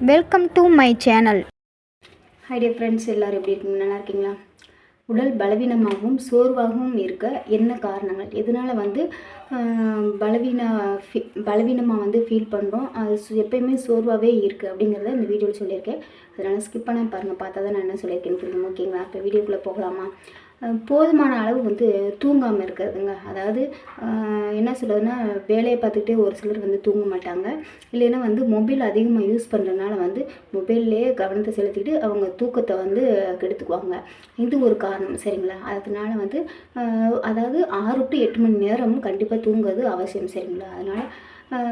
Welcome to my channel hi day friends எல்லோரும் எப்படி இருக்கீங்க? நல்லா இருக்கீங்களா? உடல் பலவீனமாகவும் சோர்வாகவும் இருக்க என்ன காரணங்கள்? எதனால் வந்து பலவீன ஃபீ பலவீனமாக வந்து ஃபீல் பண்ணுறோம் அது எப்பயுமே சோர்வாகவே இருக்குது அப்படிங்கிறத இந்த வீடியோவில் சொல்லியிருக்கேன். அதனால் ஸ்கிப் பண்ண பாருங்கள் பார்த்தா தான் நான் என்ன சொல்லியிருக்கேன்னு புரியும். ஓகேங்களா இப்போ வீடியோக்குள்ளே போகலாமா? போதுமான அளவு வந்து தூங்காமல் இருக்கிறதுங்க. அதாவது என்ன சொல்கிறதுனா வேலையை பார்த்துக்கிட்டே ஒரு சிலர் வந்து தூங்க மாட்டாங்க. இல்லைன்னா வந்து மொபைல் அதிகமாக யூஸ் பண்ணுறதுனால வந்து மொபைல்லையே கவனத்தை செலுத்திட்டு அவங்க தூக்கத்தை வந்து கெடுத்துக்குவாங்க. இது ஒரு காரணம். சரிங்களா? அதனால வந்து அதாவது ஆறு டு எட்டு மணி நேரம் கண்டிப்பாக தூங்குறது அவசியம். சரிங்களா? அதனால்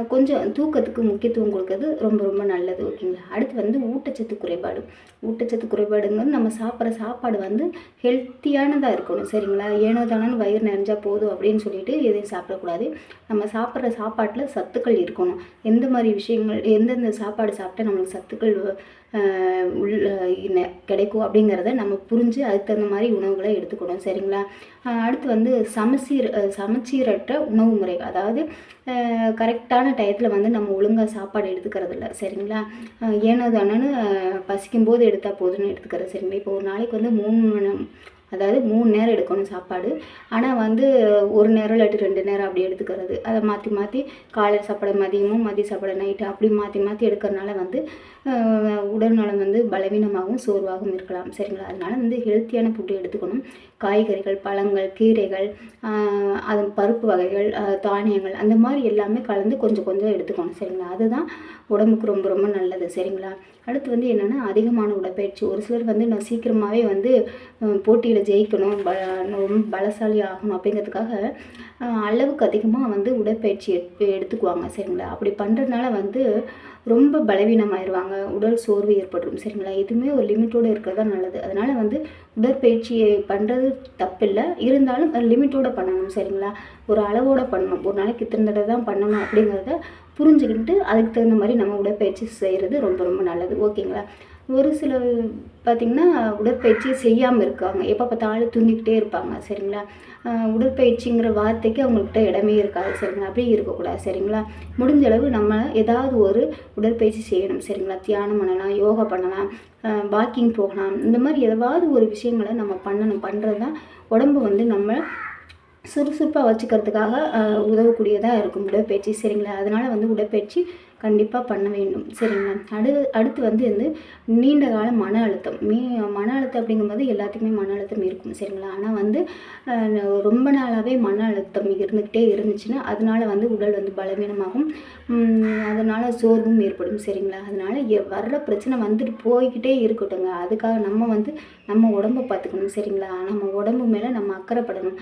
கொஞ்சம் தூக்கத்துக்கு முக்கியத்துவம் கொடுக்கறது ரொம்ப ரொம்ப நல்லது ஓகேங்களா? அடுத்து வந்து ஊட்டச்சத்து குறைபாடு. ஊட்டச்சத்து குறைபாடுங்கிறது நம்ம சாப்பிட்ற சாப்பாடு வந்து ஹெல்த்தியானதாக இருக்கணும் சரிங்களா? ஏனோ தானோன்னு வயிறு நிறைஞ்சா போதும் அப்படின்னு சொல்லிட்டு எதையும் சாப்பிடக்கூடாது. நம்ம சாப்பிட்ற சாப்பாட்டில் சத்துக்கள் இருக்கணும். எந்த மாதிரி விஷயங்கள் எந்தெந்த சாப்பாடு சாப்பிட்டா நம்மளுக்கு சத்துக்கள் உள்ள கிடைக்கும் அப்படிங்கிறத நம்ம புரிஞ்சு அதுக்கு தகுந்த மாதிரி உணவுகளை எடுத்துக்கணும். சரிங்களா? அடுத்து வந்து சமச்சீர் சமச்சீரற்ற உணவு முறை. அதாவது கரெக்டான டயத்தில் வந்து நம்ம ஒழுங்காக சாப்பாடு எடுத்துக்கிறது இல்லை சரிங்களா ஏனோ தானோன்னு பசிக்கும் போது எடுத்தால் போதும்னு எடுத்துக்கிறது. சரிங்களா? இப்போ ஒரு நாளைக்கு வந்து மூணு மணி- அதாவது மூணு நேரம் எடுக்கணும் சாப்பாடு. ஆனால் வந்து ஒரு நேரம் இல்லாட்டி ரெண்டு நேரம் அப்படி எடுத்துக்கிறது. அதை மாற்றி மாற்றி காலையில் சாப்பாடு மதியமும் மதிய சாப்பாடு நைட்டு அப்படி மாற்றி மாற்றி எடுக்கிறனால வந்து உடல்நலம் உடல் நலம் வந்து பலவீனமாகவும் சோர்வாகவும் இருக்கலாம். சரிங்களா? அதனால வந்து ஹெல்த்தியான ஃபுட்டு எடுத்துக்கணும். காய்கறிகள் பழங்கள் கீரைகள் அது பருப்பு வகைகள் தானியங்கள் அந்த மாதிரி எல்லாமே கலந்து கொஞ்சம் கொஞ்சம் எடுத்துக்கணும். சரிங்களா? அதுதான் உடம்புக்கு ரொம்ப ரொம்ப நல்லது. சரிங்களா? அடுத்து வந்து என்னென்னா அதிகமான உடற்பயிற்சி. ஒரு சிலர் வந்து நான் சீக்கிரமாகவே வந்து போட்டியில் ஜெயிக்கணும் ப ரொம்ப பலசாலி ஆகணும் அப்படிங்கிறதுக்காக அளவுக்கு அதிகமாக வந்து உடற்பயிற்சி எடுத்துக்குவாங்க சரிங்களா? அப்படி பண்ணுறதுனால வந்து ரொம்ப பலவீனமாயிருவாங்க உடல் சோர்வு ஏற்படும் சரிங்களா? எதுவுமே ஒரு லிமிட்டோடு இருக்கிறது தான் நல்லது. அதனால் வந்து உடற்பயிற்சியை பண்ணுறது தப்பில்லை. இருந்தாலும் லிமிட்டோடு பண்ணணும் சரிங்களா? ஒரு அளவோடு பண்ணணும். ஒரு நாளைக்கு இத்தனை தடவை தான் பண்ணணும் அப்படிங்கிறத புரிஞ்சுக்கிட்டு அதுக்கு தகுந்த மாதிரி நம்ம உடற்பயிற்சி செய்கிறது ரொம்ப ரொம்ப நல்லது. ஓகேங்களா? ஒரு சில பார்த்திங்கன்னா உடற்பயிற்சி செய்யாமல் இருக்காங்க. எப்போ பார்த்தாலும் தூங்கிக்கிட்டே இருப்பாங்க. சரிங்களா? உடற்பயிற்சிங்கிற வார்த்தைக்கு அவங்கள்கிட்ட இடமே இருக்காது. சரிங்களா? அப்படியே இருக்கக்கூடாது. சரிங்களா? முடிஞ்ச அளவு நம்ம ஏதாவது ஒரு உடற்பயிற்சி செய்யணும். சரிங்களா? தியானம் பண்ணலாம் யோகா பண்ணலாம் வாக்கிங் போகலாம். இந்த மாதிரி ஏதாவது ஒரு விஷயங்களை நம்ம பண்ணணும். பண்ணுறது தான் உடம்பு வந்து நம்ம சுறுசுறுப்பாக வச்சுக்கிறதுக்காக உதவக்கூடியதாக இருக்கும் உடற்பயிற்சி. சரிங்களா? அதனால் வந்து உடற்பயிற்சி கண்டிப்பாக பண்ண வேண்டும். சரிங்களா அடு அடுத்து வந்து வந்து நீண்ட கால மன அழுத்தம். மீ மன அழுத்தம் அப்படிங்கும்போது எல்லாத்துக்குமே மன அழுத்தம் இருக்கும் சரிங்களா? ஆனால் வந்து ரொம்ப நாளாகவே மன அழுத்தம் இருந்துக்கிட்டே இருந்துச்சுன்னா அதனால வந்து உடல் வந்து பலவீனமாகும். அதனால் சோர்வும் ஏற்படும் சரிங்களா? அதனால் எ- வர்ற பிரச்சனை வந்துட்டு போய்கிட்டே இருக்கட்டுங்க அதுக்காக நம்ம வந்து நம்ம உடம்ப பார்த்துக்கணும் சரிங்களா? நம்ம உடம்பு மேலே நம்ம அக்கறைப்படணும்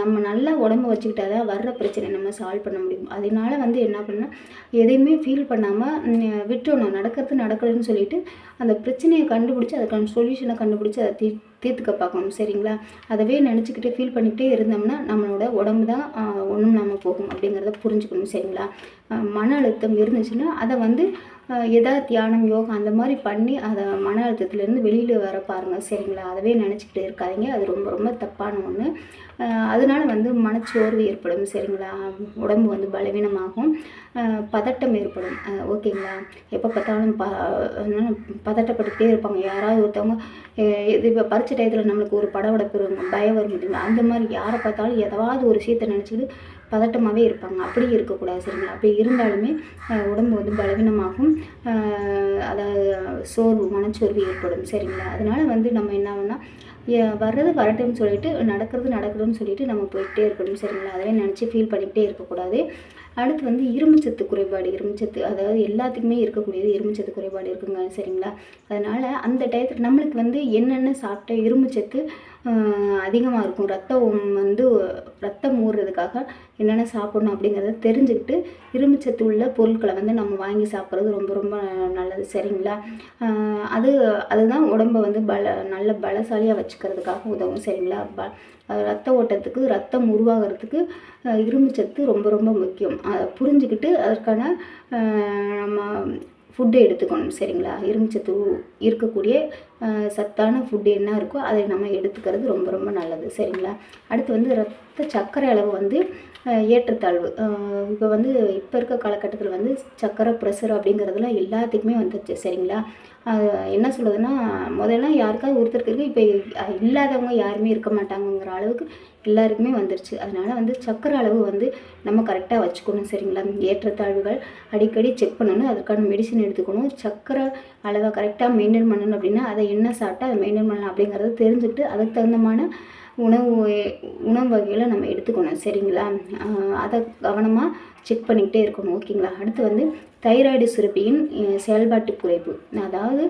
நம்ம நல்லா உடம்பு வச்சுக்கிட்டா தான் வர்ற பிரச்சனை நம்ம சால்வ் பண்ண முடியும். அதனால வந்து என்ன பண்ணால் எதையுமே ஃபீல் பண்ணாமல் விட்டுறணும். நடக்கிறது நடக்கலைன்னு சொல்லிட்டு அந்த பிரச்சனையை கண்டுபிடிச்சி அதுக்கான சொல்யூஷனை கண்டுபிடிச்சி அதை தீ தீர்த்துக்க பார்க்கணும் சரிங்களா? அதவே நினச்சிக்கிட்டே ஃபீல் பண்ணிக்கிட்டே இருந்தோம்னா நம்மளோட உடம்பு தான் ஒன்றும் இல்லாமல் போகும் அப்படிங்கிறத புரிஞ்சுக்கணும் சரிங்களா? மன அழுத்தம் இருந்துச்சுன்னா அதை வந்து எதா தியானம் யோகா அந்த மாதிரி பண்ணி அதை மன அழுத்தத்துலேருந்து வெளியில் வர பாருங்கள் சரிங்களா? அதவே நினச்சிக்கிட்டு இருக்காதீங்க. அது ரொம்ப ரொம்ப தப்பான ஒன்று அதனால் வந்து மனச்சோர்வு ஏற்படும் சரிங்களா? உடம்பு வந்து பலவீனமாகும். பதட்டம் ஏற்படும் ஓகேங்களா? எப்போ பார்த்தாலும் ப பதட்டப்பட்டுகிட்டே பதட்டப்பட்டுக்கிட்டே இருப்பாங்க. யாராவது ஒருத்தவங்க இது இப்போ பரிச்சை டயத்தில் நம்மளுக்கு ஒரு படபடப்பு வரும் பயம் வரும் பார்த்தீங்களா? அந்த மாதிரி யாரை பார்த்தாலும் எதாவது ஒரு விஷயத்தை நினச்சிக்கிட்டு பதட்டமாகவே இருப்பாங்க. அப்படி இருக்கக்கூடாது சரிங்களா? அப்படி இருந்தாலுமே உடம்பு வந்து பலவீனமாகும். அதாவது சோர்வு மனச்சோர்வு ஏற்படும் சரிங்களா? அதனால் வந்து நம்ம என்ன வர்றது வரட்டும்னு சொல்லிட்டு நடக்கிறது நடக்கணும்னு சொல்லிட்டு நம்ம போயிட்டே இருக்கணும் சரிங்களா? அதவே நினச்சி ஃபீல் பண்ணிக்கிட்டே இருக்கக்கூடாது. அடுத்து வந்து இரும்புச்சத்து குறைபாடு இரும்புச்சத்து அதாவது எல்லாத்துக்குமே இருக்கக்கூடியது இரும்புச்சத்து குறைபாடு இருக்குங்க சரிங்களா? அதனால் அந்த டயத்தில் நம்மளுக்கு வந்து என்னென்ன சாப்பிட்ட இரும்புச்சத்து அதிகமாக இருக்கும். ரத்தம் வந்து ரத்தம் ஊறுறதுக்காக என்னென்ன சாப்பிடணும் அப்படிங்கிறத தெரிஞ்சுக்கிட்டு இரும்புச்சத்து உள்ள பொருட்களை வந்து நம்ம வாங்கி சாப்பிட்றது ரொம்ப ரொம்ப நல்லது. சரிங்களா? அது அதுதான் உடம்பை வந்து பல நல்ல பலசாலியாக வச்சுக்கிறதுக்காக உதவும். சரிங்களா? ப ரத்த ஓட்டத்துக்கு ரத்தம் உருவாகிறதுக்கு இரும்புச்சத்து ரொம்ப ரொம்ப முக்கியம். அதை புரிஞ்சுக்கிட்டு அதற்கான நம்ம ஃபுட்டு எடுத்துக்கணும் சரிங்களா? இரும்புச்சத்து இருக்கக்கூடிய சத்தான ஃபுட்டு என்ன இருக்கோ அதை நம்ம எடுத்துக்கிறது ரொம்ப ரொம்ப நல்லது சரிங்களா? அடுத்து வந்து ரத்த சர்க்கரை அளவு வந்து ஏற்றத்தாழ்வு. இப்போ வந்து இப்போ இருக்க காலகட்டத்தில் வந்து சர்க்கரை ப்ரெஷர் அப்படிங்கிறதுலாம் எல்லாத்துக்குமே வந்துருச்சு சரிங்களா? என்ன சொல்லுதுன்னா முதல்ல யாருக்காவது ஒருத்தருக்கு இருக்குது இப்போ இல்லாதவங்க யாருமே இருக்க மாட்டாங்கங்கிற அளவுக்கு எல்லாருக்குமே வந்துருச்சு. அதனால் வந்து சக்கர அளவு வந்து நம்ம கரெக்டாக வச்சுக்கணும் சரிங்களா? ஏற்றத்தாழ்வுகள் அடிக்கடி செக் பண்ணணும். அதுக்கான மெடிசன் எடுத்துக்கணும். சக்கர அளவை கரெக்டாக மெயின்டைன் பண்ணணும் அப்படின்னா அதை என்ன சாப்பிட்டா அதை மெயின்டைன் பண்ணலாம் அப்படிங்கிறத தெரிஞ்சுக்கிட்டு அதுக்கு தகுந்தமான உணவு உணவு வகைகளை நம்ம எடுத்துக்கணும் சரிங்களா? அதை கவனமாக செக் பண்ணிக்கிட்டே இருக்கணும் ஓகேங்களா அடுத்து வந்து தைராய்டு சுரப்பியின் செயல்பாட்டு குறைப்பு. அதாவது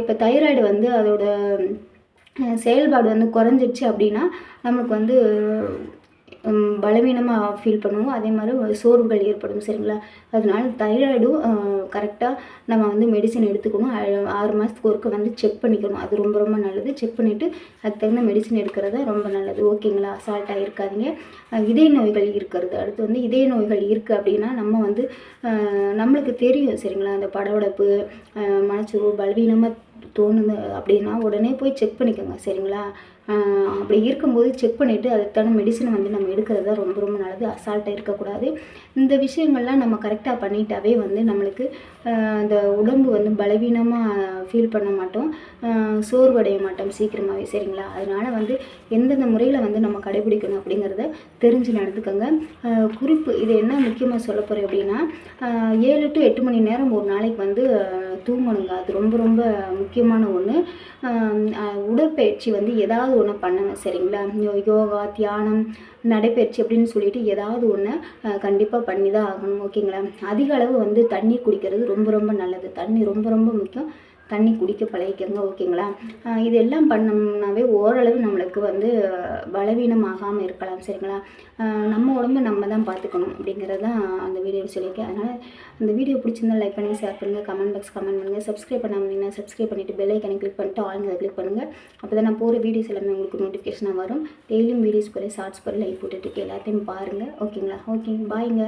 இப்போ தைராய்டு வந்து அதோட செயல்பாடு வந்து குறைஞ்சிருச்சு அப்படின்னா நமக்கு வந்து பலவீனமாக ஃபீல் பண்ணுவோம். அதே மாதிரி சோர்வுகள் ஏற்படும் சரிங்களா? அதனால் தைராய்டும் கரெக்டாக நம்ம வந்து மெடிசன் எடுத்துக்கணும். ஆறு மாதத்துக்கு ஒருக்க வந்து செக் பண்ணிக்கணும். அது ரொம்ப ரொம்ப நல்லது. செக் பண்ணிவிட்டு அதுக்கு தகுந்த மெடிசன் எடுக்கிறது தான் ரொம்ப நல்லது. ஓகேங்களா அசால்ட்டாக இருக்காதீங்க. இதய நோய்கள் இருக்கிறது. அடுத்து வந்து இதய நோய்கள் இருக்குது அப்படின்னா நம்ம வந்து நம்மளுக்கு தெரியும் சரிங்களா? அந்த படபடப்பு அஹ் பலவீனமாக தோணுது அப்படின்னா உடனே போய் செக் பண்ணிக்கோங்க சரிங்களா? அப்படி இருக்கும்போது செக் பண்ணிவிட்டு அதுக்கான மெடிசனை வந்து நம்ம எடுக்கிறது தான் ரொம்ப ரொம்ப நல்லது. அசால்ட்டாக இருக்கக்கூடாது இந்த விஷயங்கள்லாம் நம்ம கரெக்டாக பண்ணிட்டாவே வந்து நம்மளுக்கு இந்த உடம்பு வந்து பலவீனமாக ஃபீல் பண்ண மாட்டோம். சோர்வடைய மாட்டோம் சீக்கிரமாகவே சரிங்களா? அதனால் வந்து எந்தெந்த முறையில் வந்து நம்ம கடைபிடிக்கணும் அப்படிங்கிறத தெரிஞ்சு நடந்துக்கோங்க. குறிப்பு இது என்ன முக்கியமாக சொல்ல போகிறேன் அப்படின்னா ஏழு டு எட்டு மணி நேரம் ஒரு நாளைக்கு வந்து தூங்கணுங்க. அது ரொம்ப ரொம்ப முக்கியமான ஒன்று உடற்பயிற்சி வந்து ஏதாவது ஒன்று பண்ணணும் சரிங்களா? யோகா தியானம் நடைப்பயிற்சி அப்படின்னு சொல்லிட்டு ஏதாவது ஒன்று கண்டிப்பாக பண்ணி தான் ஆகணும் ஓகேங்களா? அதிக அளவு வந்து தண்ணி குடிக்கிறது ரொம்ப ரொம்ப நல்லது. தண்ணி ரொம்ப ரொம்ப முக்கியம். தண்ணி குடிக்க பழகிக்கோங்க ஓகேங்களா? இது எல்லாம் பண்ணோம்னாவே ஓரளவு நம்மளுக்கு வந்து பலவீனமாகாமல் இருக்கலாம் சரிங்களா? நம்ம உடம்ப நம்ம தான் பார்த்துக்கணும் அப்படிங்கிறது தான் அந்த வீடியோ சொல்லியிருக்கேன். அதனால் அந்த வீடியோ பிடிச்சிருந்தா லைக் பண்ணுங்கள் ஷேர் பண்ணுங்கள் கமெண்ட் பாக்ஸ் கமெண்ட் பண்ணுங்கள் சப்ஸ்கிரைப் பண்ணாமல் சப்ஸ்கிரைப் பண்ணிவிட்டு பெல் ஐக்கனை கிளிக் பண்ணிட்டு ஆளுங்க கிளிக் பண்ணுங்கள் அப்போ தான் நான் போகிற வீடியோஸ் எல்லாமே உங்களுக்கு நோட்டிஃபிகேஷனாக வரும். டெய்லியும் வீடியோஸ் போல ஷார்ட்ஸ் போல லைக் போட்டுட்டு எல்லாத்தையும் பாருங்கள் ஓகேங்களா? ஓகே பாய்ங்க